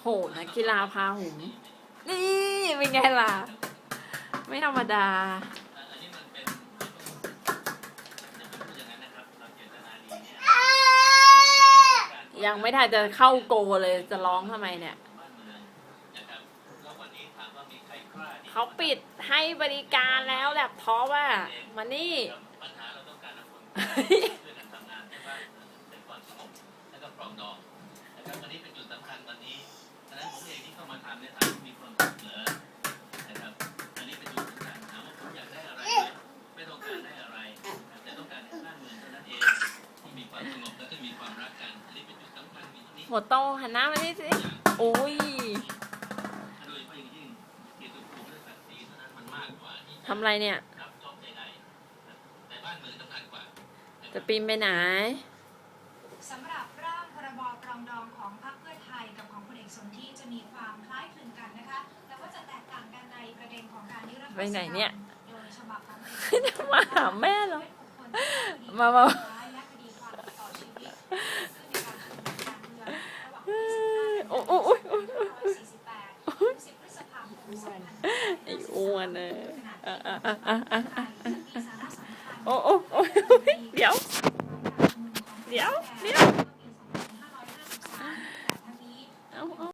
โหนักกีฬาพาหุมนี่เป็นไงล่ะ ไม่ธรรมดาอันนี้มันเป็นอย่าไปพูดอย่างนั้นนะครับเราเจตนาดีเนี่ยยังไม่ทันจะเข้าโกเลยจะร้องทำไมเนี่ยบ้านเมืองนะครับแล้ววันนี้ถามว่ามีใครกล้าที่เขาปิดให้บริการแล้วแล็ปท็อปอะมานี่ามาทำเนี่ยถามว่ามีความสุขเหรอนะครับ อันนี้เป็นจุดสำคัญถามว่าผมอยากได้อะไรไหมไม่ต้องการได้อะไร แต่ต้องการให้บ้านเมืองเท่านั้นเองที่มีความสงบและก็มีความรักกัน อันนี้เป็นจุดสำคัญมีที่นี้หมดโตหันหน้ามานี่สิโอ้ยโดยเฉพาะอย่างยิ่งเกียรติภูมิและศักดิ์ศรีเท่านั้นมันมากกว่าที่ทำอะไรเนี่ย รับจบใดๆในบ้านเมืองสำคัญกว่า จะปีนไปไหน สำหรับร่างพรบปรองดองของพรรคเพื่อไทย มีความคล้ายคลึงกันนะคะ แต่ว่าจะแตกต่างกันในประเด็นของการนิรภัยไปไหนเนี่ย โดยฉบับของมาหาแม่เหรอ มามา และคดีความต่อชีวิตซึ่งมีการชุมนุมการเมืองระหว่างวันที่15โอ้โหถึง10พฤษภาคม2548ไอ้อ้วนเอออะอะอะอะอะอะโอ้โอ้โอ้เดี๋ยว เดี๋ยว